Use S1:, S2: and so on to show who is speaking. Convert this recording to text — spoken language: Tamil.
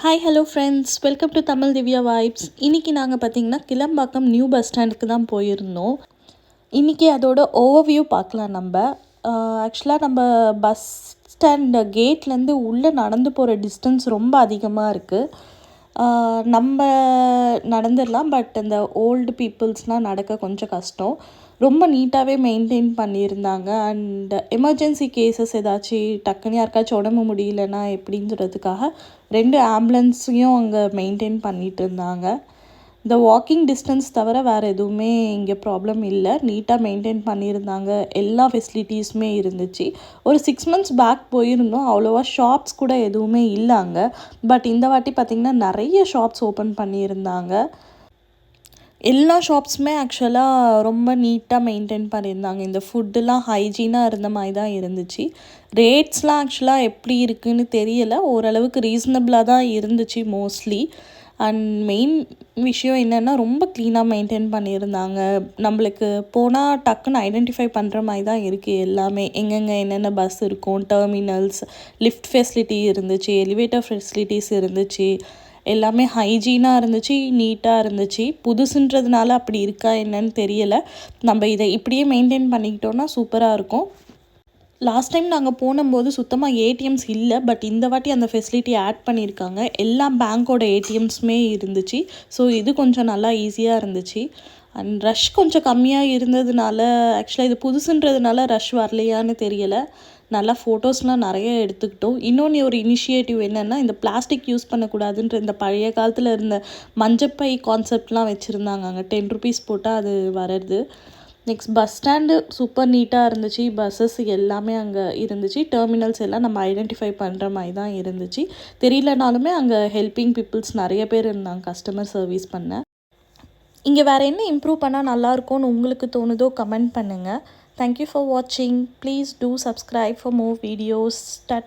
S1: Hi hello friends welcome to Tamil Divya vibes இன்றைக்கி நாங்கள் பார்த்தீங்கன்னா கிளம்பாக்கம் நியூ பஸ் ஸ்டாண்டுக்கு தான் போயிருந்தோம். இன்றைக்கி அதோட ஓவர்வியூ பார்க்கலாம் நம்ம. ஆக்சுவலாக நம்ம பஸ் ஸ்டாண்ட் கேட்லேருந்து உள்ளே நடந்து போகிற டிஸ்டன்ஸ் ரொம்ப அதிகமாக இருக்குது நம்ம நடந்துடலாம் பட் இந்த ஓல்டு பீப்புள்ஸ்லாம் நடக்க கொஞ்சம் கஷ்டம். ரொம்ப நீட்டாகவே மெயின்டைன் பண்ணியிருந்தாங்க. அண்ட் எமர்ஜென்சி கேசஸ் ஏதாச்சும் டக்குன்னு யாருக்காச்சும் உடம்பு முடியலன்னா எப்படின்றதுக்காக ரெண்டு ஆம்புலன்ஸையும் அங்கே மெயின்டைன் பண்ணிகிட்டு இருந்தாங்க இந்த வாக்கிங் டிஸ்டன்ஸ் தவிர வேறு எதுவுமே இங்கே ப்ராப்ளம் இல்லை. நீட்டாக மெயின்டைன் பண்ணியிருந்தாங்க. எல்லா ஃபெசிலிட்டிஸுமே இருந்துச்சு. ஒரு சிக்ஸ் மந்த்ஸ் பேக் போயிருந்தோம். அவ்வளோவா ஷாப்ஸ் கூட எதுவுமே இல்லை அங்கே. பட் இந்த வாட்டி பார்த்திங்கன்னா நிறைய ஷாப்ஸ் ஓப்பன் பண்ணியிருந்தாங்க. எல்லா ஷாப்ஸுமே ஆக்சுவலாக ரொம்ப நீட்டாக மெயின்டைன் பண்ணியிருந்தாங்க. இந்த ஃபுட்டுலாம் ஹைஜீனாக இருந்த மாதிரி தான் இருந்துச்சு. ரேட்ஸ்லாம் ஆக்சுவலாக எப்படி இருக்குதுன்னு தெரியலை. ஓரளவுக்கு ரீசனபிளாக தான் இருந்துச்சு மோஸ்ட்லி அண்ட் மெயின் விஷயம் என்னென்னா ரொம்ப க்ளீனாக மெயின்டைன் பண்ணியிருந்தாங்க. நம்மளுக்கு போனால் டக்குன்னு ஐடென்டிஃபை பண்ணுற மாதிரி தான் இருக்குது எல்லாமே. எங்கெங்கே என்னென்ன பஸ் இருக்கும் டெர்மினல்ஸ் லிஃப்ட் ஃபெசிலிட்டி இருந்துச்சு எலிவேட்டர் ஃபெசிலிட்டிஸ் இருந்துச்சு. எல்லாமே ஹைஜீனாக இருந்துச்சு நீட்டாக இருந்துச்சு. புதுசுன்றதுனால அப்படி இருக்கா என்னன்னு தெரியலை. நம்ம இதை இப்படியே மெயின்டைன் பண்ணிக்கிட்டோன்னா சூப்பராக இருக்கும். லாஸ்ட் டைம் நாங்கள் போனபோது சுத்தமாக ஏடிஎம்ஸ் இல்லை பட் இந்த வாட்டி அந்த ஃபெசிலிட்டி ஆட் பண்ணியிருக்காங்க. எல்லா பேங்க்கோட ஏடிஎம்ஸுமே இருந்துச்சு. ஸோ இது கொஞ்சம் நல்லா ஈஸியாக இருந்துச்சு. அண்ட் ரஷ் கொஞ்சம் கம்மியாக இருந்ததுனால ஆக்சுவலாக இது புதுசுன்றதுனால ரஷ் வரலையான்னு தெரியலை. நல்லா ஃபோட்டோஸ்லாம் நிறைய எடுத்துக்கிட்டோம். இன்னொன்று ஒரு இனிஷியேட்டிவ் என்னென்னா இந்த பிளாஸ்டிக் யூஸ் பண்ணக்கூடாதுன்ற இந்த பழைய காலத்தில் இருந்த மஞ்சப்பை கான்செப்ட்லாம் வச்சுருந்தாங்க அங்கே. டென் ருபீஸ் போட்டால் அது வர்றது. நெக்ஸ்ட் பஸ் ஸ்டாண்டு சூப்பர் நீட்டாக இருந்துச்சு. பஸ்ஸஸ் எல்லாமே அங்கே இருந்துச்சு. டெர்மினல்ஸ் எல்லாம் நம்ம ஐடென்டிஃபை பண்ணுற மாதிரி தான் இருந்துச்சு. தெரியலனாலுமே அங்கே ஹெல்பிங் பீப்புள்ஸ் நிறைய பேர் இருந்தாங்க. கஸ்டமர் சர்வீஸ் பண்ண. இங்கே வேறு என்ன இம்ப்ரூவ் பண்ணால் நல்லாயிருக்கும்னு உங்களுக்கு தோணுதோ கமெண்ட் பண்ணுங்கள் தேங்க்யூ ஃபார் வாட்சிங் please do subscribe for more videos tata